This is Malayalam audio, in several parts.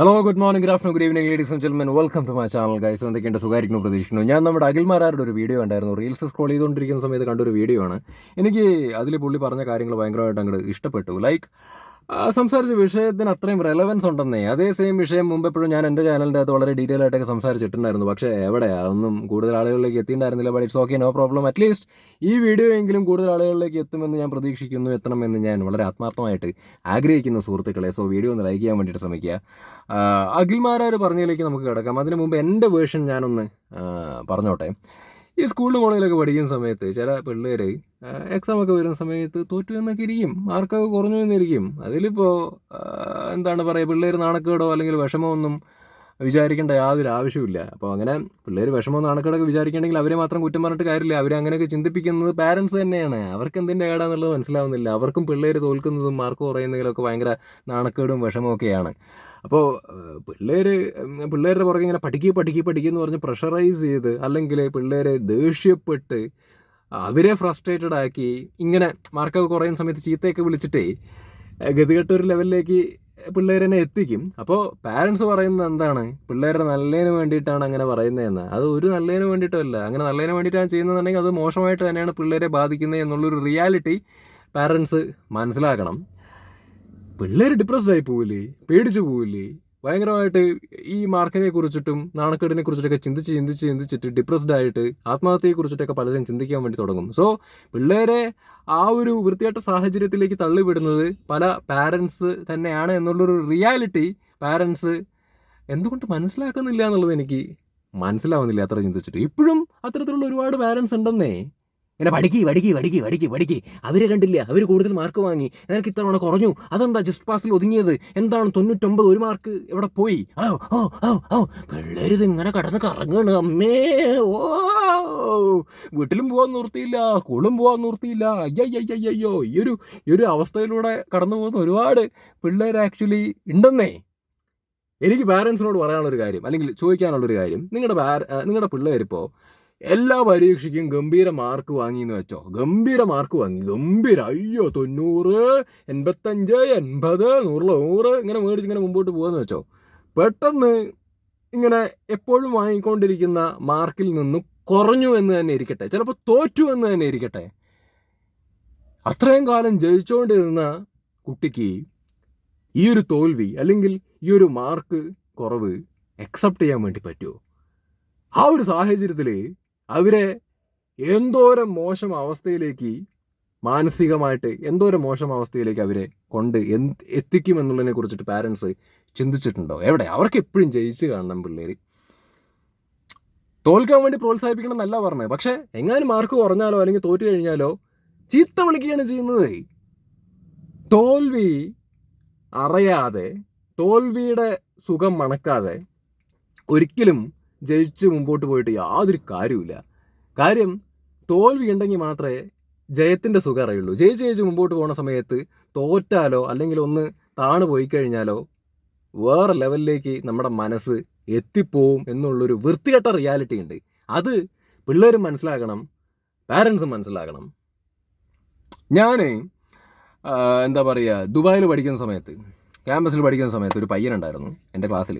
Hello good morning good afternoon good evening ladies and gentlemen welcome to my channel guys എന്തൊക്കെയുണ്ട്? സുഖമായിരിക്കുന്നു പ്രതീക്ഷിക്കുന്നു. ഞാൻ നമ്മുടെ അഖിൽമാരാരുടെ ഒരു വീഡിയോ ഉണ്ടായിരുന്നു റീൽസ് സ്ക്രോൾ ചെയ്തുകൊണ്ടിരിക്കുന്ന സമയത്ത് കണ്ടൊരു വീഡിയോ ആണ്. എനിക്ക് അതിൽ പുള്ളി പറഞ്ഞ കാര്യങ്ങൾ ഭയങ്കരമായിട്ട് അങ്ങോട്ട് ഇഷ്ടപ്പെട്ടു. ലൈക്ക് സംസാരിച്ച വിഷയത്തിന് അത്രയും റെലവൻസ് ഉണ്ടെന്നേ. അതേ സെയിം വിഷയം മുമ്പ് എപ്പോഴും ഞാൻ എന്റെ ചാനലിന്റെ അകത്ത് വളരെ ഡീറ്റെയിൽ ആയിട്ടൊക്കെ സംസാരിച്ചിട്ടുണ്ടായിരുന്നു. പക്ഷേ എവിടെ? അതൊന്നും കൂടുതൽ ആളുകളിലേക്ക് എത്തിയിട്ടുണ്ടായിരുന്നില്ല but it's okay no problem at least ഈ വീഡിയോ എങ്കിലും കൂടുതൽ ആളുകളിലേക്ക് എത്തുമെന്ന് ഞാൻ പ്രതീക്ഷിക്കുന്നു എത്തണമെന്ന് ഞാൻ വളരെ ആത്മാർത്ഥമായിട്ട് ആഗ്രഹിക്കുന്നു സുഹൃത്തുക്കളെ. സോ വീഡിയോ ഒന്ന് ലൈക്ക് ചെയ്യാൻ വേണ്ടിയിട്ട് ശ്രമിക്കുക. അഖിൽമാരാർ പറഞ്ഞതിലേക്ക് നമുക്ക് കിടക്കാം. അതിന് മുമ്പ് എന്റെ വേർഷൻ ഞാനൊന്ന് പറഞ്ഞോട്ടെ. ഈ സ്കൂളിൽ കോളേജിലൊക്കെ പഠിക്കുന്ന സമയത്ത് ചില പിള്ളേർ എക്സാം ഒക്കെ വരുന്ന സമയത്ത് തോറ്റു എന്നൊക്കെ ഇരിക്കും. മാർക്കൊക്കെ കുറഞ്ഞു എന്നിരിക്കും. അതിലിപ്പോൾ എന്താണ് പറയുക പിള്ളേർ നാണക്കേടോ അല്ലെങ്കിൽ വിഷമോ ഒന്നും വിചാരിക്കേണ്ട യാതൊരു ആവശ്യമില്ല അപ്പോൾ അങ്ങനെ പിള്ളേർ വിഷമോ നാണക്കേടൊക്കെ വിചാരിക്കണമെങ്കിൽ അവരെ മാത്രം കുറ്റം പറഞ്ഞിട്ട് കാര്യമില്ല. അവരെ അങ്ങനെയൊക്കെ ചിന്തിപ്പിക്കുന്നത് പാരൻസ് തന്നെയാണ്. അവർക്ക് എന്തിന്റെ ഏടാന്നുള്ളത് മനസ്സിലാവുന്നില്ല. അവർക്കും പിള്ളേർ തോൽക്കുന്നതും മാർക്ക് കുറയുന്നതിലൊക്കെ ഭയങ്കര നാണക്കേടും വിഷമവും ഒക്കെയാണ്. അപ്പോൾ പിള്ളേർ പിള്ളേരുടെ പുറകെ ഇങ്ങനെ പഠിക്കുക പഠിക്കുക പഠിക്കുക എന്ന് പറഞ്ഞ് പ്രഷറൈസ് ചെയ്ത് അല്ലെങ്കിൽ പിള്ളേരെ ദേഷ്യപ്പെട്ട് അവരെ ഫ്രസ്ട്രേറ്റഡ് ആക്കി ഇങ്ങനെ മാർക്കൊക്കെ കുറയുന്ന സമയത്ത് ചീത്തയൊക്കെ വിളിച്ചിട്ടേ ഗതികെട്ട ഒരു ലെവലിലേക്ക് പിള്ളേരെന്നെ എത്തിക്കും. അപ്പോൾ പാരൻസ് പറയുന്നത് എന്താണ്? പിള്ളേരുടെ നല്ലതിന് വേണ്ടിയിട്ടാണ് അങ്ങനെ പറയുന്നതെന്ന്. അത് ഒരു നല്ലതിന് വേണ്ടിയിട്ടല്ല അങ്ങനെ നല്ലതിന് വേണ്ടിയിട്ടാണ് ചെയ്യുന്നതെന്നുണ്ടെങ്കിൽ അത് മോശമായിട്ട് തന്നെയാണ് പിള്ളേരെ ബാധിക്കുന്നത് എന്നുള്ളൊരു റിയാലിറ്റി പാരൻസ് മനസ്സിലാക്കണം. പിള്ളേർ ഡിപ്രസ്ഡ് ആയി പോവില്ലേ? പേടിച്ചു പോവില്ലേ? ഭയങ്കരമായിട്ട് ഈ മാർക്കിനെ കുറിച്ചിട്ടും നാണക്കേടിനെ കുറിച്ചിട്ടൊക്കെ ചിന്തിച്ച് ചിന്തിച്ച് ചിന്തിച്ചിട്ട് ഡിപ്രസ്ഡ് ആയിട്ട് ആത്മഹത്യയെ കുറിച്ചിട്ടൊക്കെ പലരും ചിന്തിക്കാൻ വേണ്ടി തുടങ്ങും സോ പിള്ളേരെ ആ ഒരു വൃത്തിയായിട്ട സാഹചര്യത്തിലേക്ക് തള്ളിവിടുന്നത് പല പാരൻസ് തന്നെയാണ് എന്നുള്ളൊരു റിയാലിറ്റി പാരൻസ് എന്തുകൊണ്ട് മനസ്സിലാക്കുന്നില്ല എന്നുള്ളത് എനിക്ക് മനസ്സിലാവുന്നില്ല അത്ര ചിന്തിച്ചിട്ട്. ഇപ്പോഴും അത്തരത്തിലുള്ള ഒരുപാട് പാരൻസ് ഉണ്ടെന്നേ. ഇങ്ങനെ പഠിക്കി പഠിക്കി പഠിക്കി പഠിക്കി പഠിക്കി അവരെ കണ്ടില്ല? അവർ കൂടുതൽ മാർക്ക് വാങ്ങി. നിനക്ക് ഇത്തവണ കുറഞ്ഞു. അതെന്താ ജസ്റ്റ് പാസിൽ ഒതുങ്ങിയത്? എന്താണ് തൊണ്ണൂറ്റൊമ്പത് ഒരു മാർക്ക് എവിടെ പോയി? ഓ ഓ ഓ ഓ പിള്ളേർ ഇതിങ്ങനെ കടന്ന് കറങ്ങാണ്. അമ്മേ ഓ. വീട്ടിലും പോകാൻ നിർത്തിയില്ല സ്കൂളും പോകാൻ നിർത്തിയില്ല അയ്യയ്യയ്യോ ഈ ഒരു ഈ ഒരു അവസ്ഥയിലൂടെ കടന്നു പോകുന്ന ഒരുപാട് പിള്ളേർ ആക്ച്വലി ഉണ്ടെന്നേ. എനിക്ക് പാരൻസിനോട് പറയാനുള്ളൊരു കാര്യം അല്ലെങ്കിൽ ചോദിക്കാനുള്ളൊരു കാര്യം. നിങ്ങളുടെ നിങ്ങളുടെ പിള്ളേരിപ്പോൾ എല്ലാ പരീക്ഷയ്ക്കും ഗംഭീര മാർക്ക് വാങ്ങി എന്ന് വെച്ചോ? ഗംഭീര മാർക്ക് വാങ്ങി. ഗംഭീര. അയ്യോ തൊണ്ണൂറ് എൺപത്തഞ്ച് എൺപത് നൂറിൽ നൂറ് ഇങ്ങനെ മേടിച്ച് ഇങ്ങനെ മുമ്പോട്ട് പോകാന്ന് വെച്ചോ? പെട്ടെന്ന് ഇങ്ങനെ എപ്പോഴും വാങ്ങിക്കൊണ്ടിരിക്കുന്ന മാർക്കിൽ നിന്നും കുറഞ്ഞു എന്ന് തന്നെ ഇരിക്കട്ടെ. ചിലപ്പോൾ തോറ്റു എന്ന് തന്നെ ഇരിക്കട്ടെ. അത്രയും കാലം ജയിച്ചുകൊണ്ടിരുന്ന കുട്ടിക്ക് ഈ ഒരു തോൽവി അല്ലെങ്കിൽ ഈ ഒരു മാർക്ക് കുറവ് അക്സെപ്റ്റ് ചെയ്യാൻ വേണ്ടി പറ്റുമോ ആ ഒരു സാഹചര്യത്തിൽ അവരെ എന്തോരം മോശം അവസ്ഥയിലേക്ക് മാനസികമായിട്ട് എന്തോരം മോശം അവസ്ഥയിലേക്ക് അവരെ കൊണ്ട് എത്തിക്കും എന്നുള്ളതിനെ കുറിച്ചിട്ട് പാരൻസ് ചിന്തിച്ചിട്ടുണ്ടോ? എവിടെ? അവർക്ക് എപ്പോഴും ജയിച്ച് കാണണം പിള്ളേർ തോൽക്കാൻ വേണ്ടി പ്രോത്സാഹിപ്പിക്കണം എന്നല്ല പറഞ്ഞത്. പക്ഷെ എങ്ങാനും മാർക്ക് കുറഞ്ഞാലോ അല്ലെങ്കിൽ തോറ്റു കഴിഞ്ഞാലോ ചീത്ത വിളിക്കുകയാണ് ചെയ്യുന്നത്. തോൽവി അറിയാതെ തോൽവിയുടെ സുഖം മണക്കാതെ ഒരിക്കലും ജയിച്ച് മുമ്പോട്ട് പോയിട്ട് യാതൊരു കാര്യമില്ല കാര്യം തോൽവി ഉണ്ടെങ്കിൽ മാത്രമേ ജയത്തിന്റെ സുഖം അറിയുള്ളൂ. ജയിച്ച് ജയിച്ച് മുമ്പോട്ട് പോകുന്ന സമയത്ത് തോറ്റാലോ അല്ലെങ്കിൽ ഒന്ന് താണു പോയി കഴിഞ്ഞാലോ വേറെ ലെവലിലേക്ക് നമ്മുടെ മനസ്സ് എത്തിപ്പോവും എന്നുള്ളൊരു വൃത്തികെട്ട റിയാലിറ്റി ഉണ്ട്. അത് പിള്ളേരും മനസ്സിലാക്കണം പാരൻസും മനസ്സിലാക്കണം. ഞാൻ എന്താ പറയുക ദുബായിൽ പഠിക്കുന്ന സമയത്ത് ക്യാമ്പസിൽ പഠിക്കുന്ന സമയത്ത് ഒരു പയ്യനുണ്ടായിരുന്നു എന്റെ ക്ലാസ്സിൽ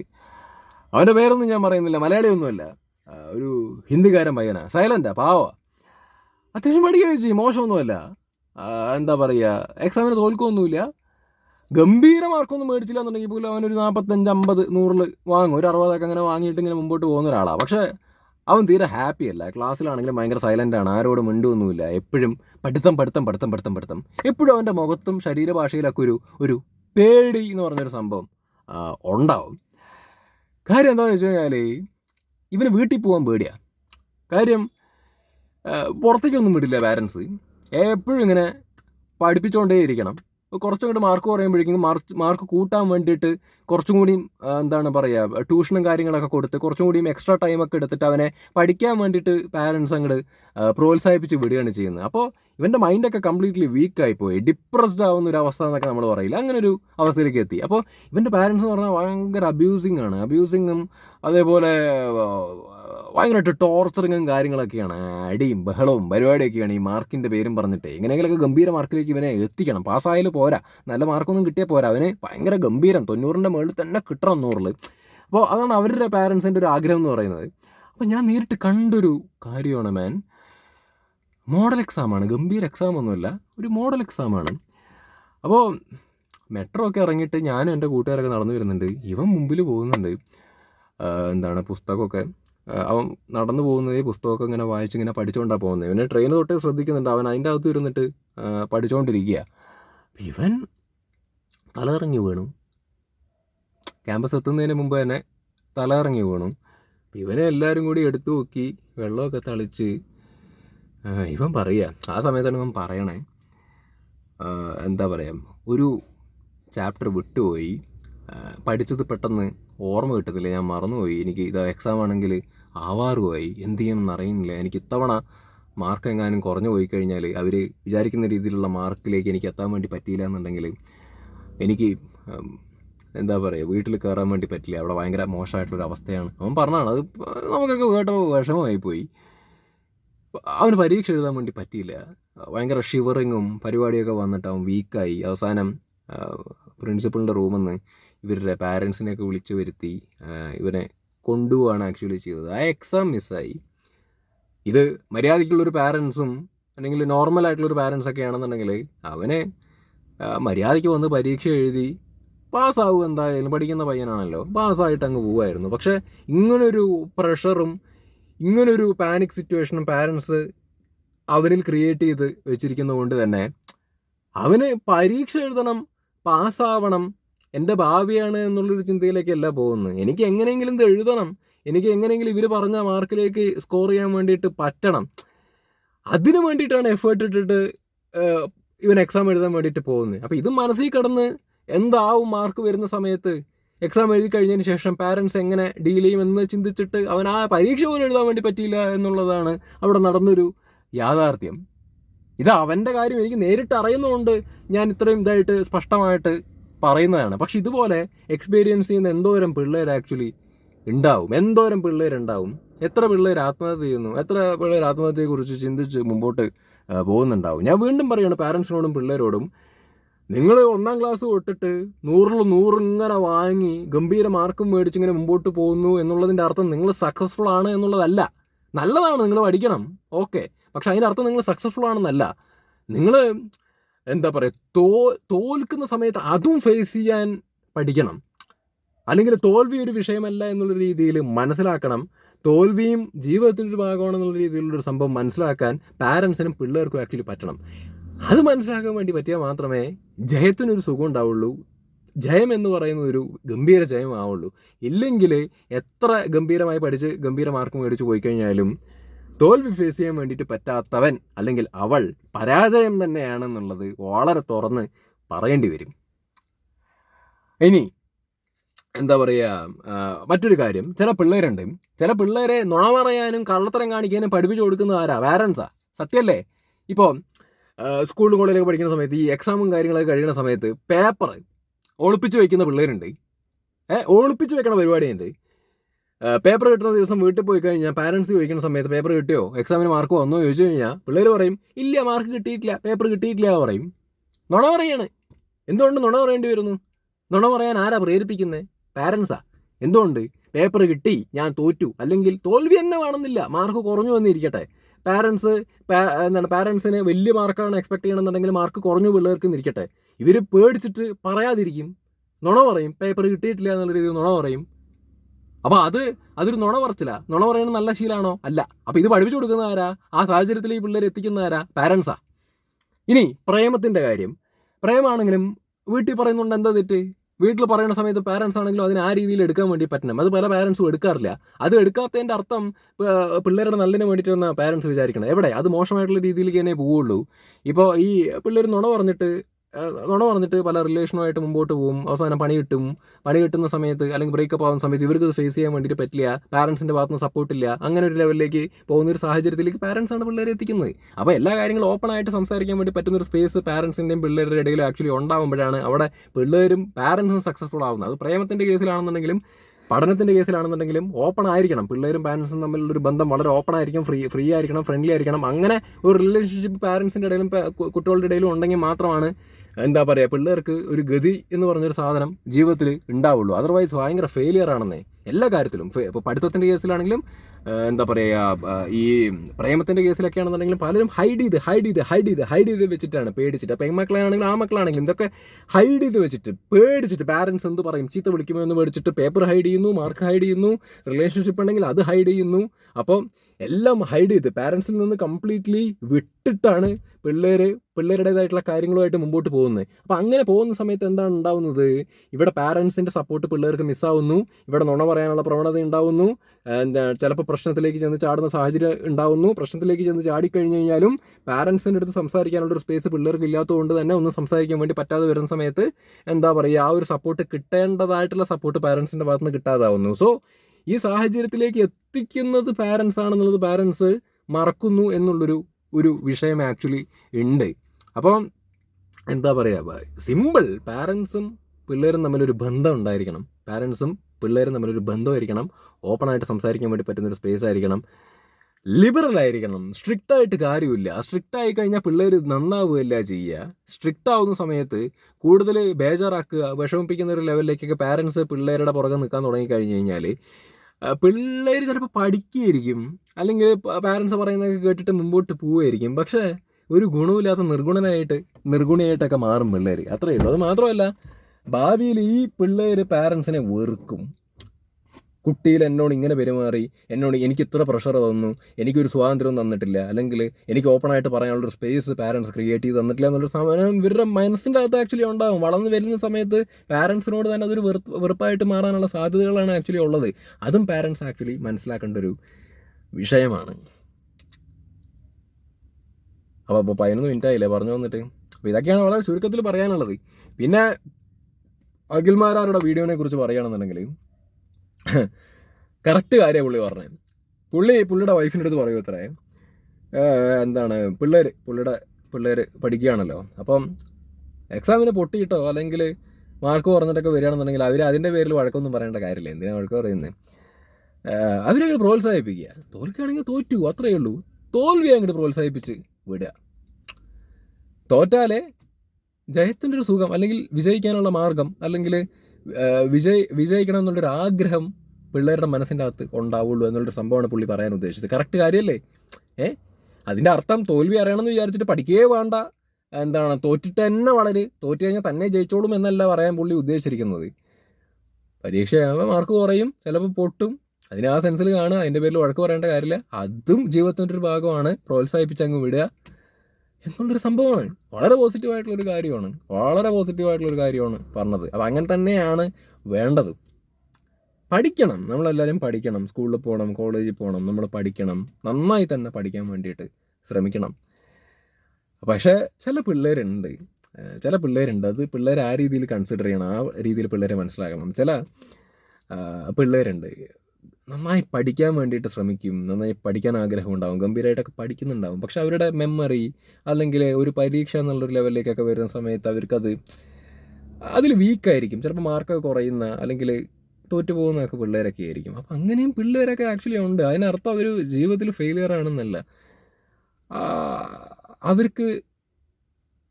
അവന്റെ പേരൊന്നും ഞാൻ പറയുന്നില്ല. മലയാളിയൊന്നുമല്ല. ഒരു ഹിന്ദിക്കാരൻ പയ്യനാ. സൈലന്റാ പാവ. അത്യാവശ്യം പഠിക്കുകയും ചെയ്യും മോശമൊന്നുമല്ല. എന്താ പറയുക എക്സാമിന് തോൽക്കൊന്നുമില്ല ഗംഭീര മാർക്കൊന്നും മേടിച്ചില്ല എന്നുണ്ടെങ്കിൽ പോലും അവനൊരു നാൽപ്പത്തഞ്ച് അമ്പത് നൂറിൽ വാങ്ങും. ഒരു അറുപതൊക്കെ അങ്ങനെ വാങ്ങിയിട്ട് ഇങ്ങനെ മുമ്പോട്ട് പോകുന്ന ഒരാളാണ് പക്ഷേ അവൻ തീരെ ഹാപ്പി അല്ല ക്ലാസ്സിലാണെങ്കിലും ഭയങ്കര സൈലന്റ് ആണ് ആരോട് മിണ്ടുമൊന്നുമില്ല എപ്പോഴും പഠിത്തം പഠിത്തം പഠിത്തം പഠിത്തം പഠിത്തം. എപ്പോഴും അവന്റെ മുഖത്തും ശരീരഭാഷയിലൊക്കെ ഒരു ഒരു പേടി എന്ന് പറഞ്ഞൊരു സംഭവം ഉണ്ടാവും. കാര്യം എന്താണെന്ന് വെച്ച് കഴിഞ്ഞാൽ ഇവന് വീട്ടിൽ പോകാൻ പേടിയാണ് കാര്യം പുറത്തേക്കൊന്നും വിടില്ല പാരൻസ് എപ്പോഴും ഇങ്ങനെ പഠിപ്പിച്ചുകൊണ്ടേ ഇരിക്കണം കുറച്ചും കൂടി മാർക്ക് കുറയുമ്പോഴേക്കും മാർക്ക് മാർക്ക് കൂട്ടാൻ വേണ്ടിയിട്ട് കുറച്ചും കൂടിയും എന്താണ് പറയുക ട്യൂഷനും കാര്യങ്ങളൊക്കെ കൊടുത്ത് കുറച്ചും കൂടിയും എക്സ്ട്രാ ടൈമൊക്കെ എടുത്തിട്ട് അവനെ പഠിക്കാൻ വേണ്ടിയിട്ട് പാരൻസ് അങ്ങോട്ട് പ്രോത്സാഹിപ്പിച്ച് വിടുകയാണ് ചെയ്യുന്നത്. അപ്പോൾ ഇവന്റെ മൈൻഡൊക്കെ കംപ്ലീറ്റ്ലി വീക്കായി പോയി ഡിപ്രസ്ഡ് ആവുന്ന ഒരു അവസ്ഥ എന്നൊക്കെ നമ്മൾ പറയില്ല. അങ്ങനെ ഒരു അവസ്ഥയിലേക്ക് എത്തി. അപ്പോൾ ഇവന്റെ പാരൻസ് എന്ന് പറഞ്ഞാൽ ഭയങ്കര അബ്യൂസിങ് ആണ്. അബ്യൂസിങ്ങും അതേപോലെ ഭയങ്കരമായിട്ട് ടോർച്ചറിങ്ങും കാര്യങ്ങളൊക്കെയാണ്. അടിയും ബഹളവും പരിപാടിയൊക്കെയാണ് ഈ മാർക്കിന്റെ പേരും പറഞ്ഞിട്ട്. ഇങ്ങനെയെങ്കിലൊക്കെ ഗംഭീര മാർക്കിലേക്ക് ഇവനെ എത്തിക്കണം. പാസ്സായാലും പോരാ. നല്ല മാർക്കൊന്നും കിട്ടിയാൽ പോരാ. അവന് ഭയങ്കര ഗംഭീരം. തൊണ്ണൂറിന്റെ മുകളിൽ തന്നെ കിട്ടണം നൂറിൽ അപ്പോൾ അതാണ് അവരുടെ പാരൻസിന്റെ ഒരു ആഗ്രഹം എന്ന് പറയുന്നത്. അപ്പോൾ ഞാൻ നേരിട്ട് കണ്ടൊരു കാര്യമാണ് മാൻ മോഡൽ എക്സാമാണ് ഗംഭീര എക്സാം ഒന്നുമല്ല. ഒരു മോഡൽ എക്സാമാണ് അപ്പോൾ മെട്രോ ഒക്കെ ഇറങ്ങിയിട്ട് ഞാനും എന്റെ കൂട്ടുകാരൊക്കെ നടന്നു വരുന്നുണ്ട്. ഇവൻ മുമ്പിൽ പോകുന്നുണ്ട്. എന്താണ് പുസ്തകമൊക്കെ അവൻ നടന്നു പോകുന്നത് ഈ പുസ്തകമൊക്കെ ഇങ്ങനെ വായിച്ച് ഇങ്ങനെ പഠിച്ചുകൊണ്ടാണ് പോകുന്നത്. ഇവനെ ട്രെയിൻ തൊട്ടേ ശ്രദ്ധിക്കുന്നുണ്ട്. അവൻ അതിന്റെ അകത്ത് ഇരുന്നിട്ട് പഠിച്ചുകൊണ്ടിരിക്കുക ഇവൻ തലയിറങ്ങി വീണു. ക്യാമ്പസ് എത്തുന്നതിന് മുമ്പ് തന്നെ തലയിറങ്ങി വീണു. ഇവനെ എല്ലാവരും കൂടി എടുത്തു നോക്കി വെള്ളമൊക്കെ തളിച്ച് ഇവൻ പറയുക ആ സമയത്താണ് ഇവൻ പറയണേ എന്താ പറയുക ഒരു ചാപ്റ്റർ വിട്ടുപോയി. പഠിച്ചത് പെട്ടെന്ന് ഓർമ്മ കിട്ടത്തില്ല. ഞാൻ മറന്നുപോയി. എനിക്ക് ഇത് എക്സാം ആണെങ്കിൽ ആവാറുമായി. എന്ത് ചെയ്യണമെന്ന് അറിയുന്നില്ല. എനിക്ക് ഇത്തവണ മാർക്ക് എങ്ങാനും കുറഞ്ഞു പോയി കഴിഞ്ഞാൽ അവർ വിചാരിക്കുന്ന രീതിയിലുള്ള മാർക്കിലേക്ക് എനിക്ക് എത്താൻ വേണ്ടി പറ്റിയില്ല എന്നുണ്ടെങ്കിൽ എനിക്ക് എന്താ പറയുക വീട്ടിൽ കയറാൻ വേണ്ടി പറ്റില്ല. അവിടെ ഭയങ്കര മോശമായിട്ടുള്ളൊരു അവസ്ഥയാണ്. അവൻ പറഞ്ഞാണ് അത് നമുക്കൊക്കെ കേട്ടപ്പോൾ വിഷമമായി പോയി അവന് പരീക്ഷ എഴുതാൻ വേണ്ടി പറ്റിയില്ല. ഭയങ്കര ഷിവറിങ്ങും പരിപാടിയൊക്കെ വന്നിട്ട് അവൻ വീക്കായി അവസാനം പ്രിൻസിപ്പളിന്റെ റൂമിൽ നിന്ന് ഇവരുടെ പാരൻസിനെയൊക്കെ വിളിച്ചു വരുത്തി. ഇവനെ കൊണ്ടുപോവാണ് ആക്ച്വലി ചെയ്തത്. ആ എക്സാം മിസ്സായി ഇത് മര്യാദയ്ക്കുള്ളൊരു പാരൻസും അല്ലെങ്കിൽ നോർമൽ ആയിട്ടുള്ളൊരു പാരൻസ് ഒക്കെ ആണെന്നുണ്ടെങ്കിൽ അവനെ മര്യാദയ്ക്ക് വന്ന് പരീക്ഷ എഴുതി പാസ്സാവും എന്തായാലും. പഠിക്കുന്ന പയ്യനാണല്ലോ. പാസ്സായിട്ട് അങ്ങ് പോവായിരുന്നു. പക്ഷേ ഇങ്ങനൊരു പ്രഷറും ഇങ്ങനൊരു പാനിക് സിറ്റുവേഷനും പാരൻസ് അവനിൽ ക്രിയേറ്റ് ചെയ്ത് വെച്ചിരിക്കുന്നത് കൊണ്ട് തന്നെ അവന് പരീക്ഷ എഴുതണം പാസ്സാവണം എന്റെ ഭാവിയാണ് എന്നുള്ളൊരു ചിന്തയിലേക്കല്ല പോകുന്നത്. എനിക്ക് എങ്ങനെയെങ്കിലും ഇത് എഴുതണം. എനിക്ക് എങ്ങനെയെങ്കിലും ഇവർ പറഞ്ഞ മാർക്കിലേക്ക് സ്കോർ ചെയ്യാൻ വേണ്ടിയിട്ട് പറ്റണം. അതിനു വേണ്ടിയിട്ടാണ് എഫേർട്ട് ഇട്ടിട്ട് ഇവൻ എക്സാം എഴുതാൻ വേണ്ടിയിട്ട് പോകുന്നത്. അപ്പോൾ ഇത് മനസ്സിൽ കിടന്ന് എന്താവും മാർക്ക് വരുന്ന സമയത്ത്? എക്സാം എഴുതി കഴിഞ്ഞതിന് ശേഷം പാരൻസ് എങ്ങനെ ഡീൽ ചെയ്യും എന്ന് ചിന്തിച്ചിട്ട് അവൻ ആ പരീക്ഷ പോലും എഴുതാൻ വേണ്ടി പറ്റിയില്ല എന്നുള്ളതാണ് അവിടെ നടന്നൊരു യാഥാർത്ഥ്യം. ഇത് അവന്റെ കാര്യം എനിക്ക് നേരിട്ട് അറിയുന്നതുകൊണ്ട് ഞാൻ ഇത്രയും ഇതായിട്ട് സ്പഷ്ടമായിട്ട് പറയുന്നതാണ്. പക്ഷെ ഇതുപോലെ എക്സ്പീരിയൻസ് ചെയ്യുന്ന എന്തോരം പിള്ളേർ ആക്ച്വലി ഉണ്ടാവും? എന്തോരം പിള്ളേരുണ്ടാവും? എത്ര പിള്ളേർ ആത്മഹത്യ ചെയ്യുന്നു? എത്ര പിള്ളേർ ആത്മഹത്യയെക്കുറിച്ച് ചിന്തിച്ച് മുമ്പോട്ട് പോകുന്നുണ്ടാവും? ഞാൻ വീണ്ടും പറയുകയാണ് പാരൻസിനോടും പിള്ളേരോടും നിങ്ങൾ ഒന്നാം ക്ലാസ് തൊട്ടിട്ട് നൂറിൽ നൂറ് ഇങ്ങനെ വാങ്ങി ഗംഭീര മാർക്കും മേടിച്ച് ഇങ്ങനെ മുമ്പോട്ട് പോകുന്നു എന്നുള്ളതിന്റെ അർത്ഥം നിങ്ങൾ സക്സസ്ഫുൾ ആണ് എന്നുള്ളതല്ല. നല്ലതാണ് നിങ്ങൾ പഠിക്കണം. ഓക്കെ. പക്ഷെ അതിന്റെ അർത്ഥം നിങ്ങൾ സക്സസ്ഫുൾ ആണെന്നല്ല. നിങ്ങൾ എന്താ പറയുക തോ തോൽക്കുന്ന സമയത്ത് അതും ഫേസ് ചെയ്യാൻ പഠിക്കണം. അല്ലെങ്കിൽ തോൽവി ഒരു വിഷയമല്ല എന്നുള്ള രീതിയിൽ മനസ്സിലാക്കണം. തോൽവിയും ജീവിതത്തിന്റെ ഒരു ഭാഗമാണെന്നുള്ള രീതിയിലുള്ള ഒരു സംഭവം മനസ്സിലാക്കാൻ പാരൻസിനും പിള്ളേർക്കും ആക്ച്വലി പറ്റണം. അത് മനസ്സിലാക്കാൻ വേണ്ടി പറ്റിയാൽ മാത്രമേ ജയത്തിനൊരു സുഖം ഉണ്ടാവുള്ളൂ. ജയം എന്ന് പറയുന്ന ഒരു ഗംഭീര ജയമാവുള്ളൂ. ഇല്ലെങ്കിൽ എത്ര ഗംഭീരമായി പഠിച്ച് ഗംഭീര മാർക്ക് മേടിച്ച് പോയി കഴിഞ്ഞാലും തോൽവി ഫേസ് ചെയ്യാൻ വേണ്ടിയിട്ട് പറ്റാത്തവൻ അല്ലെങ്കിൽ അവൾ പരാജയം തന്നെയാണെന്നുള്ളത് വളരെ തുറന്ന് പറയേണ്ടി വരും. ഇനി എന്താ പറയുക മറ്റൊരു കാര്യം. ചില പിള്ളേരുണ്ട്. ചില പിള്ളേരെ നുണ പറയാനും കള്ളത്തരം കാണിക്കാനും പഠിപ്പിച്ചു കൊടുക്കുന്നത് ആരാ? പാരൻസാ സത്യല്ലേ ഇപ്പോൾ സ്കൂൾ കോളേജിലൊക്കെ പഠിക്കുന്ന സമയത്ത് ഈ എക്സാമും കാര്യങ്ങളൊക്കെ കഴിയുന്ന സമയത്ത് പേപ്പർ ഒളിപ്പിച്ച് വെക്കുന്ന പിള്ളേരുണ്ട്. ഏഹ് ഒളിപ്പിച്ച് വെക്കണ പരിപാടിയുണ്ട്. പേപ്പർ കിട്ടുന്ന ദിവസം വീട്ടിൽ പോയി കഴിഞ്ഞാൽ പാരൻസ് ചോദിക്കുന്ന സമയത്ത് പേപ്പർ കിട്ടിയോ? എക്സാമിന് മാർക്ക് വന്നോ? ചോദിച്ചു കഴിഞ്ഞാൽ പിള്ളേർ പറയും ഇല്ല മാർക്ക് കിട്ടിയിട്ടില്ല. പേപ്പർ കിട്ടിയിട്ടില്ല പറയും. നുണ പറയാണ്. എന്തുകൊണ്ട് നുണ പറയേണ്ടി വരുന്നു? നുണ പറയാൻ ആരാ പ്രേരിപ്പിക്കുന്നത് പാരൻസാ എന്തുകൊണ്ട്? പേപ്പർ കിട്ടി ഞാൻ തോറ്റു. അല്ലെങ്കിൽ തോൽവി തന്നെ വേണമെന്നില്ല. മാർക്ക് കുറഞ്ഞു വന്നിരിക്കട്ടെ. പാരൻസ് എന്താണ് പാരൻസിന് വലിയ മാർക്കാണ് എക്സ്പെക്ട് ചെയ്യണമെന്നുണ്ടെങ്കിൽ മാർക്ക് കുറഞ്ഞു പിള്ളേർക്ക് ഇരിക്കട്ടെ ഇവർ പേടിച്ചിട്ട് പറയാതിരിക്കും. നുണ പറയും. പേപ്പർ കിട്ടിയിട്ടില്ല എന്നുള്ള രീതിയിൽ നുണ പറയും. അപ്പോൾ അത് അതൊരു നുണ പറച്ചില്ല നുണ പറയുന്നത് നല്ല ശീലാണോ? അല്ല. അപ്പോൾ ഇത് പഠിപ്പിച്ചു കൊടുക്കുന്ന ആരാ? ആ സാഹചര്യത്തിൽ ഈ പിള്ളേർ എത്തിക്കുന്ന ആരാ? പാരൻസാ ഇനി പ്രേമത്തിന്റെ കാര്യം. പ്രേമാണെങ്കിലും വീട്ടിൽ പറയുന്നുണ്ട് എന്താ തെറ്റ്? വീട്ടിൽ പറയുന്ന സമയത്ത് പാരൻസ് ആണെങ്കിലും അതിന് ആ രീതിയിൽ എടുക്കാൻ വേണ്ടി പറ്റണം. അത് പല പാരൻസും എടുക്കാറില്ല. അത് എടുക്കാത്തതിന്റെ അർത്ഥം പിള്ളേരുടെ നല്ലതിന് വേണ്ടിയിട്ടെന്ന പാരൻസ് വിചാരിക്കണം. എവിടെ? അത് മോശമായിട്ടുള്ള രീതിയിലേക്ക് തന്നെ പോവുള്ളൂ. ഇപ്പോൾ ഈ പിള്ളേർ നുണ പറഞ്ഞിട്ട് നുണ പറഞ്ഞിട്ട് പല റിലേഷനുമായിട്ട് മുമ്പോട്ട് പോകും അവസാനം പണി കിട്ടും. പണി കിട്ടുന്ന സമയത്ത് അല്ലെങ്കിൽ ബ്രേക്കപ്പ് ആവുന്ന സമയത്ത് ഇവർക്ക് ഫേസ് ചെയ്യാൻ വേണ്ടിയിട്ട് പറ്റില്ല. പാരൻസിന്റെ ഭാഗത്തുനിന്ന് സപ്പോർട്ടില്ല അങ്ങനെ ഒരു ലെവലിലേക്ക് പോകുന്ന ഒരു സാഹചര്യത്തിലേക്ക് പാരൻസാണ് പിള്ളേരെ എത്തിക്കുന്നത്. അപ്പോൾ എല്ലാ കാര്യങ്ങളും ഓപ്പൺ ആയിട്ട് സംസാരിക്കാൻ വേണ്ടി പറ്റുന്ന ഒരു സ്പേസ് പാരൻസിന്റെയും പിള്ളേരുടെ ഇടയിൽ ആക്ച്വലി ഉണ്ടാകുമ്പോഴാണ് അവിടെ പിള്ളേരും പാരൻസും സക്സസ്ഫുൾ ആവുന്നത്. അത് പ്രേമത്തിന്റെ കേസിലാണെന്നുണ്ടെങ്കിലും പഠനത്തിന്റെ കേസിലാണെന്നുണ്ടെങ്കിലും ഓപ്പൺ ആയിരിക്കണം. പിള്ളേരും പാരൻസും തമ്മിലുള്ള ഒരു ബന്ധം വളരെ ഓപ്പൺ ആയിരിക്കും ഫ്രീ ഫ്രീ ആയിരിക്കണം. ഫ്രണ്ട്ലി ആയിരിക്കണം. അങ്ങനെ ഒരു റിലേഷൻഷിപ്പ് പാരൻസിന്റെ ഇടയിലും കുട്ടികളുടെ ഇടയിലും ഉണ്ടെങ്കിൽ മാത്രമാണ് എന്താ പറയുക പിള്ളേർക്ക് ഒരു ഗതി എന്ന് പറഞ്ഞൊരു സാധനം ജീവിതത്തിൽ ഉണ്ടാവുള്ളൂ. അതർവൈസ് ഭയങ്കര ഫെയിലിയർ ആണെന്നേ. എല്ലാ കാര്യത്തിലും. ഇപ്പോൾ പഠിത്തത്തിന്റെ കേസിലാണെങ്കിലും എന്താ പറയുക ഈ പ്രേമത്തിന്റെ കേസിലൊക്കെ ആണെന്നുണ്ടെങ്കിലും പലരും ഹൈഡ് ചെയ്ത് ഹൈഡ് ചെയ്ത് ഹൈഡ് ചെയ്ത് ഹൈഡ് ചെയ്ത് വെച്ചിട്ടാണ് പേടിച്ചിട്ട്. അപ്പോൾ പെൺമക്കളാണെങ്കിലും ആ മക്കളാണെങ്കിലും ഇതൊക്കെ ഹൈഡ് ചെയ്ത് വെച്ചിട്ട് പേടിച്ചിട്ട് പാരൻസ് എന്ത് പറയും? ചീത്ത വിളിക്കുമോ എന്ന് പേടിച്ചിട്ട് പേപ്പർ ഹൈഡ് ചെയ്യുന്നു മാർക്ക് ഹൈഡ് ചെയ്യുന്നു റിലേഷൻഷിപ്പ് ഉണ്ടെങ്കിൽ അത് ഹൈഡ് ചെയ്യുന്നു. അപ്പോൾ എല്ലാം ഹൈഡ് ചെയ്ത് പാരൻസിൽ നിന്ന് കംപ്ലീറ്റ്ലി വിട്ടിട്ടാണ് പിള്ളേർ പിള്ളേരുടേതായിട്ടുള്ള കാര്യങ്ങളുമായിട്ട് മുമ്പോട്ട് പോകുന്നത്. അപ്പോൾ അങ്ങനെ പോകുന്ന സമയത്ത് എന്താണ് ഉണ്ടാവുന്നത്? ഇവിടെ പാരൻസിന്റെ സപ്പോർട്ട് പിള്ളേർക്ക് മിസ്സാവുന്നു ഇവിടെ നുണ പറയാനുള്ള പ്രവണത ഉണ്ടാവുന്നു. ചിലപ്പോൾ പ്രശ്നത്തിലേക്ക് ചെന്ന് ചാടുന്ന സാഹചര്യം ഉണ്ടാവുന്നു. പ്രശ്നത്തിലേക്ക് ചെന്ന് ചാടിക്കഴിഞ്ഞ് കഴിഞ്ഞാലും പാരൻസിന്റെ അടുത്ത് സംസാരിക്കാനുള്ള ഒരു സ്പേസ് പിള്ളേർക്ക് ഇല്ലാത്തതുകൊണ്ട് തന്നെ ഒന്നും സംസാരിക്കാൻ വേണ്ടി പറ്റാതെ വരുന്ന സമയത്ത് എന്താ പറയുക ആ ഒരു സപ്പോർട്ട് കിട്ടേണ്ടതായിട്ടുള്ള സപ്പോർട്ട് പാരൻസിന്റെ ഭാഗത്ത് നിന്ന് കിട്ടാതാവുന്നു. സോ ഈ സാഹചര്യത്തിലേക്ക് എത്തിക്കുന്നത് പാരൻസ് ആണെന്നുള്ളത് പാരൻസ് മറക്കുന്നു എന്നുള്ളൊരു ഒരു വിഷയം ആക്ച്വലി ഉണ്ട്. അപ്പം എന്താ പറയുക സിമ്പിൾ പാരൻസും പിള്ളേരും തമ്മിലൊരു ബന്ധം ഉണ്ടായിരിക്കണം. പാരൻസും പിള്ളേരും തമ്മിലൊരു ബന്ധമായിരിക്കണം. ഓപ്പണായിട്ട് സംസാരിക്കാൻ വേണ്ടി പറ്റുന്നൊരു സ്പേസ് ആയിരിക്കണം. ലിബറൽ ആയിരിക്കണം. സ്ട്രിക്റ്റ് ആയിട്ട് കാര്യമില്ല. സ്ട്രിക്റ്റ് ആയി കഴിഞ്ഞാൽ പിള്ളേർ നന്നാവുകയല്ല ചെയ്യുക സ്ട്രിക്റ്റ് ആവുന്ന സമയത്ത് കൂടുതൽ ബേജാറാക്കുക വിഷമിപ്പിക്കുന്ന ഒരു ലെവലിലേക്കൊക്കെ പാരൻസ് പിള്ളേരുടെ പുറകെ നിൽക്കാൻ തുടങ്ങി കഴിഞ്ഞ് കഴിഞ്ഞാൽ പിള്ളേർ ചിലപ്പോൾ പഠിക്കുകയായിരിക്കും. അല്ലെങ്കിൽ പാരൻസ് പറയുന്നതൊക്കെ കേട്ടിട്ട് മുമ്പോട്ട് പോവുമായിരിക്കും പക്ഷേ ഒരു ഗുണമില്ലാത്ത നിർഗുണനായിട്ട് നിർഗുണിയായിട്ടൊക്കെ മാറും പിള്ളേർ അത്രയേ ഉള്ളൂ. അത് മാത്രമല്ല ഭാവിയിൽ ഈ പിള്ളേർ പാരൻസിനെ വെറുക്കും. കുട്ടിയിൽ എന്നോട് ഇങ്ങനെ പെരുമാറി എന്നോട് എനിക്ക് ഇത്ര പ്രഷർ തന്നു എനിക്കൊരു സ്വാതന്ത്ര്യം തന്നിട്ടില്ല അല്ലെങ്കിൽ എനിക്ക് ഓപ്പണായിട്ട് പറയാനുള്ളൊരു സ്പേസ് പാരൻസ് ക്രിയേറ്റ് ചെയ്ത് തന്നിട്ടില്ല എന്നുള്ളൊരു സമയം ഇവരുടെ മനസ്സിന്റെ അകത്ത് ആക്ച്വലി ഉണ്ടാകും വളർന്നു വരുന്ന സമയത്ത് പാരൻസിനോട് തന്നെ അതൊരു വെറുപ്പ് വെറുപ്പായിട്ട് മാറാനുള്ള സാധ്യതകളാണ് ആക്ച്വലി ഉള്ളത്. അതും പാരൻസ് ആക്ച്വലി മനസ്സിലാക്കേണ്ട ഒരു വിഷയമാണ്. അപ്പോൾ അപ്പോൾ പതിനൊന്ന് മിനിറ്റ് ആയില്ലേ? പറഞ്ഞു വന്നിട്ട്. അപ്പോൾ ഇതൊക്കെയാണ് വളരെ ചുരുക്കത്തിൽ പറയാനുള്ളത്. പിന്നെ അഖിൽമാരാരുടെ വീഡിയോനെ കുറിച്ച് പറയുകയാണെന്നുണ്ടെങ്കിൽ കറക്റ്റ് കാര്യം പുള്ളി പറഞ്ഞത്. പുള്ളി പുള്ളിയുടെ വൈഫിന്റെ അടുത്ത് പറയൂ അത്രേ. എന്താണ് പിള്ളേർ പുള്ളിയുടെ പിള്ളേർ പഠിക്കുകയാണല്ലോ. അപ്പം എക്സാമിന് പൊട്ടിയിട്ടോ അല്ലെങ്കിൽ മാർക്ക് കുറഞ്ഞിട്ടൊക്കെ വരികയാണെന്നുണ്ടെങ്കിൽ അവർ അതിന്റെ പേരിൽ വഴക്കൊന്നും പറയേണ്ട കാര്യമില്ല. എന്തിനാണ് വഴക്ക് പറയുന്നത് അവരങ്ങ് പ്രോത്സാഹിപ്പിക്കുക. തോൽക്കുകയാണെങ്കിൽ തോറ്റു അത്രയേ ഉള്ളൂ. തോൽവി അങ്ങോട്ട് പ്രോത്സാഹിപ്പിച്ച് വിടുക. തോറ്റാലേ ജയത്തിന്റെ ഒരു സുഖം അല്ലെങ്കിൽ വിജയിക്കാനുള്ള മാർഗം അല്ലെങ്കിൽ വിജയ് വിജയിക്കണം എന്നുള്ളൊരു ആഗ്രഹം പിള്ളേരുടെ മനസ്സിന്റെ അകത്ത് ഉണ്ടാവുള്ളൂ എന്നുള്ളൊരു സംഭവമാണ് പുള്ളി പറയാൻ ഉദ്ദേശിച്ചത്. കറക്റ്റ് കാര്യമല്ലേ ഏ? അതിന്റെ അർത്ഥം തോൽവി അറിയണമെന്ന് വിചാരിച്ചിട്ട് പഠിക്കേ വേണ്ട. എന്താണ്? തോറ്റിട്ട് തന്നെ വളര്. തോറ്റു കഴിഞ്ഞാൽ തന്നെ ജയിച്ചോളും എന്നല്ല പറയാൻ പുള്ളി ഉദ്ദേശിച്ചിരിക്കുന്നത്. പരീക്ഷയാകുമ്പോൾ മാർക്ക് കുറയും ചിലപ്പോൾ പൊട്ടും. അതിന് ആ സെൻസിൽ കാണുക അതിന്റെ പേരിൽ വഴക്ക് പറയേണ്ട കാര്യമില്ല. അതും ജീവിതത്തിന്റെ ഒരു ഭാഗമാണ്. പ്രോത്സാഹിപ്പിച്ച് അങ്ങ് വിടുക. എന്നുള്ളൊരു സംഭവമാണ്. വളരെ പോസിറ്റീവ് ആയിട്ടുള്ള ഒരു കാര്യമാണ്. വളരെ പോസിറ്റീവ് ആയിട്ടുള്ള ഒരു കാര്യമാണ് പറഞ്ഞത്. അത് അങ്ങനെ തന്നെയാണ് വേണ്ടത്. പഠിക്കണം. നമ്മളെല്ലാവരും പഠിക്കണം. സ്കൂളിൽ പോകണം കോളേജിൽ പോകണം നമ്മൾ പഠിക്കണം. നന്നായി തന്നെ പഠിക്കാൻ വേണ്ടിയിട്ട് ശ്രമിക്കണം. പക്ഷേ ചില പിള്ളേരുണ്ട്. ചില പിള്ളേരുണ്ട്. അത് പിള്ളേർ ആ രീതിയിൽ കൺസിഡർ ചെയ്യണം. ആ രീതിയിൽ പിള്ളേരെ മനസ്സിലാക്കണം. ചില പിള്ളേരുണ്ട്. നന്നായി പഠിക്കാൻ വേണ്ടിയിട്ട് ശ്രമിക്കും. നന്നായി പഠിക്കാൻ ആഗ്രഹം ഉണ്ടാവും ഗംഭീരമായിട്ടൊക്കെ പഠിക്കുന്നുണ്ടാവും. പക്ഷെ അവരുടെ മെമ്മറി അല്ലെങ്കിൽ ഒരു പരീക്ഷ എന്നുള്ളൊരു ലെവലിലേക്കൊക്കെ വരുന്ന സമയത്ത് അവർക്കത് അതിൽ വീക്കായിരിക്കും ചിലപ്പോൾ മാർക്കൊക്കെ കുറയുന്ന അല്ലെങ്കിൽ തോറ്റു പോകുന്നതൊക്കെ പിള്ളേരൊക്കെ ആയിരിക്കും. അപ്പം അങ്ങനെയും പിള്ളേരൊക്കെ ആക്ച്വലി ഉണ്ട്. അതിനർത്ഥം അവർ ജീവിതത്തിൽ ഫെയിലിയർ ആണെന്നല്ല. അവർക്ക്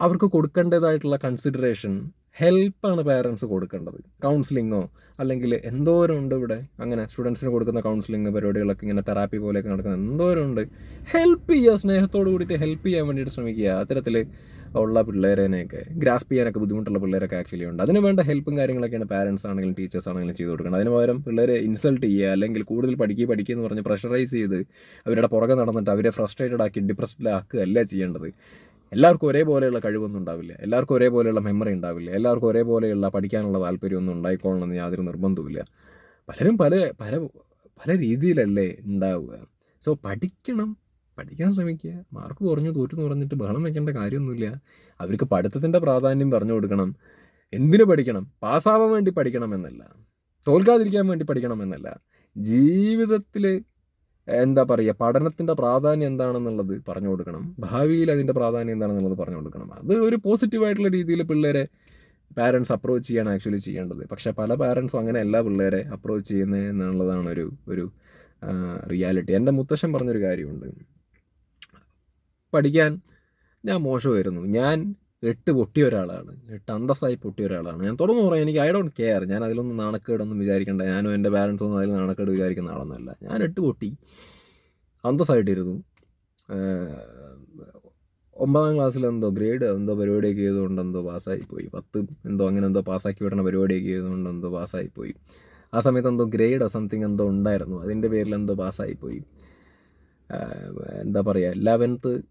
അവർക്ക് കൊടുക്കേണ്ടതായിട്ടുള്ള കൺസിഡറേഷൻ ഹെൽപ്പാണ് പേരൻസ് കൊടുക്കേണ്ടത്. കൗൺസിലിങ്ങോ അല്ലെങ്കിൽ എന്തോരമുണ്ട് ഇവിടെ? അങ്ങനെ സ്റ്റുഡൻസിന് കൊടുക്കുന്ന കൗൺസിലിംഗ് പരിപാടികളൊക്കെ ഇങ്ങനെ തെറാപ്പി പോലെയൊക്കെ നടക്കുന്ന എന്തോരമുണ്ട് ഹെൽപ്പ് ചെയ്യുക സ്നേഹത്തോട് കൂടിയിട്ട് ഹെൽപ്പ് ചെയ്യാൻ വേണ്ടിയിട്ട് ശ്രമിക്കുക. അത്തരത്തിൽ ഉള്ള പിള്ളേരേനെയൊക്കെ ഗ്രാസ്പ് ചെയ്യാനൊക്കെ ബുദ്ധിമുട്ടുള്ള പിള്ളേരൊക്കെ ആക്ച്വലി ഉണ്ട്. അതിന് വേണ്ട ഹെൽപ്പും കാര്യങ്ങളൊക്കെയാണ് പാരൻസ് ആണെങ്കിലും ടീച്ചേഴ്സ് ആണെങ്കിലും ചെയ്തു കൊടുക്കുന്നത് അതിന് പകരം പിള്ളേരെ ഇൻസൾട്ട് ചെയ്യുക അല്ലെങ്കിൽ കൂടുതൽ പഠിക്കുക പഠിക്കുക എന്ന് പറഞ്ഞ് പ്രഷറൈസ് ചെയ്ത് അവരുടെ പുറകെ നടന്നിട്ട് അവരെ ഫ്രസ്ട്രേറ്റഡ് ആക്കി ഡിപ്രസ്ഡ് ആക്കുക അല്ല ചെയ്യേണ്ടത്. എല്ലാവർക്കും ഒരേപോലെയുള്ള കഴിവൊന്നും ഉണ്ടാവില്ല. എല്ലാവർക്കും ഒരേപോലെയുള്ള മെമ്മറി ഉണ്ടാവില്ല. എല്ലാവർക്കും ഒരേപോലെയുള്ള പഠിക്കാനുള്ള താല്പര്യമൊന്നും ഉണ്ടായിക്കോളണമെന്ന് യാതൊരു നിർബന്ധവുമില്ല. പലരും പല പല പല രീതിയിലല്ലേ ഉണ്ടാവുക. സോ പഠിക്കണം. പഠിക്കാൻ ശ്രമിക്കുക. മാർക്ക് കുറഞ്ഞു തോറ്റു എന്ന് പറഞ്ഞിട്ട് ബഹളം വെക്കേണ്ട കാര്യമൊന്നുമില്ല. അവർക്ക് പഠിത്തത്തിന്റെ പ്രാധാന്യം പറഞ്ഞു കൊടുക്കണം. എന്തിനു പഠിക്കണം? പാസ്സാവാൻ വേണ്ടി പഠിക്കണം എന്നല്ല. തോൽക്കാതിരിക്കാൻ വേണ്ടി പഠിക്കണം എന്നല്ല. ജീവിതത്തിൽ എന്താ പറയുക പഠനത്തിന്റെ പ്രാധാന്യം എന്താണെന്നുള്ളത് പറഞ്ഞു കൊടുക്കണം. ഭാവിയിൽ അതിന്റെ പ്രാധാന്യം എന്താണെന്നുള്ളത് പറഞ്ഞു കൊടുക്കണം. അത് ഒരു പോസിറ്റീവായിട്ടുള്ള രീതിയിൽ പിള്ളേരെ പാരൻസ് അപ്രോച്ച് ചെയ്യാണ് ആക്ച്വലി ചെയ്യേണ്ടത്. പക്ഷേ പല പാരൻസും അങ്ങനെ എല്ലാ പിള്ളേരെ അപ്രോച്ച് ചെയ്യുന്നത് എന്നുള്ളതാണ് ഒരു ഒരു റിയാലിറ്റി എന്റെ മുത്തശ്ശൻ പറഞ്ഞൊരു കാര്യമുണ്ട്. പഠിക്കാൻ ഞാൻ മോശമായിരുന്നു. ഞാൻ എട്ട് പൊട്ടിയ ഒരാളാണ്. എട്ട് അന്തസ്സായി പൊട്ടിയ ഒരാളാണ്. ഞാൻ തുറന്നു പറയാം എനിക്ക് ഐ ഡോണ്ട് കെയർ ഞാൻ അതിലൊന്നും നാണക്കേടൊന്നും വിചാരിക്കേണ്ട. ഞാനും എന്റെ പാരൻസ് ഒന്നും അതിൽ നാണക്കേട് വിചാരിക്കുന്ന ആളൊന്നുമല്ല. ഞാൻ എട്ട് പൊട്ടി. അന്തസ്സായിട്ടിരുന്നു. ഒമ്പതാം ക്ലാസ്സിൽ എന്തോ ഗ്രേഡ് എന്തോ പരിപാടിയൊക്കെ ചെയ്തുകൊണ്ട് എന്തോ പാസ്സായിപ്പോയി. പത്ത് എന്തോ അങ്ങനെ എന്തോ പാസ്സാക്കി വിടണ പരിപാടിയൊക്കെ ചെയ്തുകൊണ്ട് എന്തോ പാസ്സായിപ്പോയി. ആ സമയത്ത് എന്തോ ഗ്രേഡ് സംതിങ് എന്തോ ഉണ്ടായിരുന്നു. അതിന്റെ പേരിൽ എന്തോ പാസ്സായിപ്പോയി. എന്താ പറയുക ലെവൻത്ത്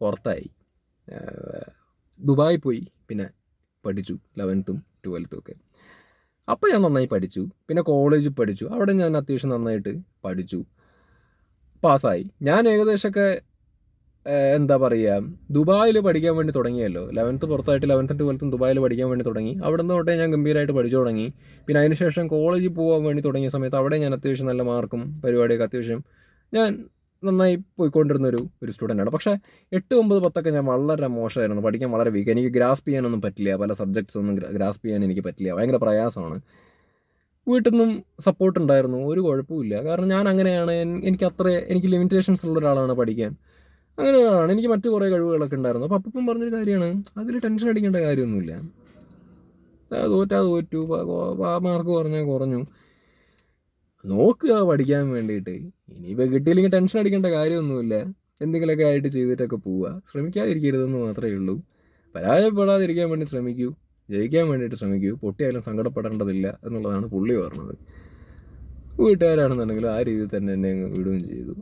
പുറത്തായി. ദുബായി പോയി. പിന്നെ പഠിച്ചു. ലെവൻത്തും ട്വൽത്തും ഒക്കെ. അപ്പോൾ ഞാൻ നന്നായി പഠിച്ചു. പിന്നെ കോളേജിൽ പഠിച്ചു. അവിടെ ഞാൻ അത്യാവശ്യം നന്നായിട്ട് പഠിച്ചു. പാസ്സായി ഞാൻ ഏകദേശമൊക്കെ എന്താ പറയുക ദുബായിൽ പഠിക്കാൻ വേണ്ടി തുടങ്ങിയല്ലോ. ലെവൻത്ത് പുറത്തായിട്ട് ലെവൻത്തും ട്വൽത്തും ദുബായിൽ പഠിക്കാൻ വേണ്ടി തുടങ്ങി. അവിടെ നിന്ന് തൊട്ടേ ഞാൻ ഗംഭീരമായിട്ട് പഠിച്ചു തുടങ്ങി. പിന്നെ അതിനുശേഷം കോളേജിൽ പോകാൻ വേണ്ടി തുടങ്ങിയ സമയത്ത് അവിടെ ഞാൻ അത്യാവശ്യം നല്ല മാർക്കും പരിപാടിയൊക്കെ അത്യാവശ്യം ഞാൻ നന്നായി പോയിക്കൊണ്ടിരുന്ന ഒരു ഒരു സ്റ്റുഡന്റാണ് പക്ഷേ എട്ട് ഒമ്പത് പത്തൊക്കെ ഞാൻ വളരെ മോശമായിരുന്നു. പഠിക്കാൻ വളരെ വീക്ക് എനിക്ക് ഗ്രാസ്പ് ചെയ്യാനൊന്നും പറ്റില്ല. പല സബ്ജക്ട്സ് ഒന്നും ഗ്രാസ്പ് ചെയ്യാൻ എനിക്ക് പറ്റില്ല. ഭയങ്കര പ്രയാസമാണ്. വീട്ടിൽ നിന്നും സപ്പോർട്ട് ഉണ്ടായിരുന്നു. ഒരു കുഴപ്പമില്ല കാരണം ഞാൻ അങ്ങനെയാണ്. എനിക്ക് അത്ര എനിക്ക് ലിമിറ്റേഷൻസ് ഉള്ള ഒരാളാണ് പഠിക്കാൻ. അങ്ങനെ ഒരാളാണ്. എനിക്ക് മറ്റു കുറേ കഴിവുകളൊക്കെ ഉണ്ടായിരുന്നു. അപ്പോൾ അപ്പം പറഞ്ഞൊരു കാര്യമാണ്. അതിൽ ടെൻഷൻ അടിക്കേണ്ട കാര്യമൊന്നുമില്ല. തോറ്റാ തോറ്റു. മാർക്ക് കുറഞ്ഞാൽ കുറഞ്ഞു. നോക്കുക പഠിക്കാൻ വേണ്ടിയിട്ട്. ഇനിയിപ്പോൾ കിട്ടിയില്ലെങ്കിൽ ടെൻഷൻ അടിക്കേണ്ട കാര്യമൊന്നുമില്ല. എന്തെങ്കിലുമൊക്കെ ആയിട്ട് ചെയ്തിട്ടൊക്കെ പോവുക. ശ്രമിക്കാതിരിക്കരുതെന്ന് മാത്രമേ ഉള്ളൂ. പരാജയപ്പെടാതിരിക്കാൻ വേണ്ടി ശ്രമിക്കൂ. ജയിക്കാൻ വേണ്ടിയിട്ട് ശ്രമിക്കൂ. പൊട്ടിയാലും സങ്കടപ്പെടേണ്ടതില്ല എന്നുള്ളതാണ് പുള്ളി പറഞ്ഞത്. വീട്ടുകാരാണെന്നുണ്ടെങ്കിൽ ആ രീതിയിൽ തന്നെ എന്നെ വിടുകയും ചെയ്തു.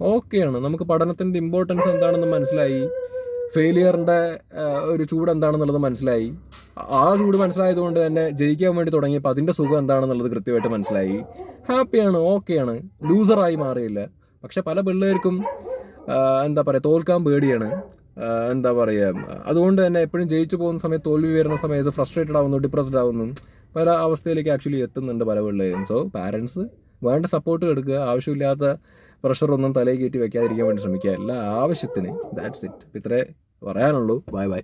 ഓക്കെയാണ് നമുക്ക് പഠനത്തിന്റെ ഇമ്പോർട്ടൻസ് എന്താണെന്ന് മനസ്സിലായി. ഫെയിലിയറിന്റെ ഒരു ചൂട് എന്താണെന്നുള്ളത് മനസ്സിലായി. ആ ചൂട് മനസ്സിലായതുകൊണ്ട് തന്നെ ജയിക്കാൻ വേണ്ടി തുടങ്ങിയപ്പോൾ അതിന്റെ സുഖം എന്താണെന്നുള്ളത് കൃത്യമായിട്ട് മനസ്സിലായി. ഹാപ്പിയാണ് ഓക്കെയാണ് ലൂസറായി മാറിയില്ല. പക്ഷെ പല പിള്ളേർക്കും എന്താ പറയുക തോൽക്കാൻ പേടിയാണ്. എന്താ പറയുക അതുകൊണ്ട് തന്നെ എപ്പോഴും ജയിച്ചു പോകുന്ന സമയത്ത് തോൽവി വരുന്ന സമയത്ത് ഫ്രസ്ട്രേറ്റഡ് ആവുന്നു ഡിപ്രസ്ഡ് ആവുന്നു പല അവസ്ഥയിലേക്ക് ആക്ച്വലി എത്തുന്നുണ്ട് പല പിള്ളേരും. സോ പാരൻസ് വേണ്ട സപ്പോർട്ട് എടുക്കുക ആവശ്യമില്ലാത്ത പ്രഷറൊന്നും തലയിൽ കയറ്റി വെക്കാതിരിക്കാൻ വേണ്ടി ശ്രമിക്കുക. എല്ലാ ആവശ്യത്തിന്. ദാറ്റ്സ് ഇറ്റ് ഇത്രേ പറയാനുള്ളൂ. Bye bye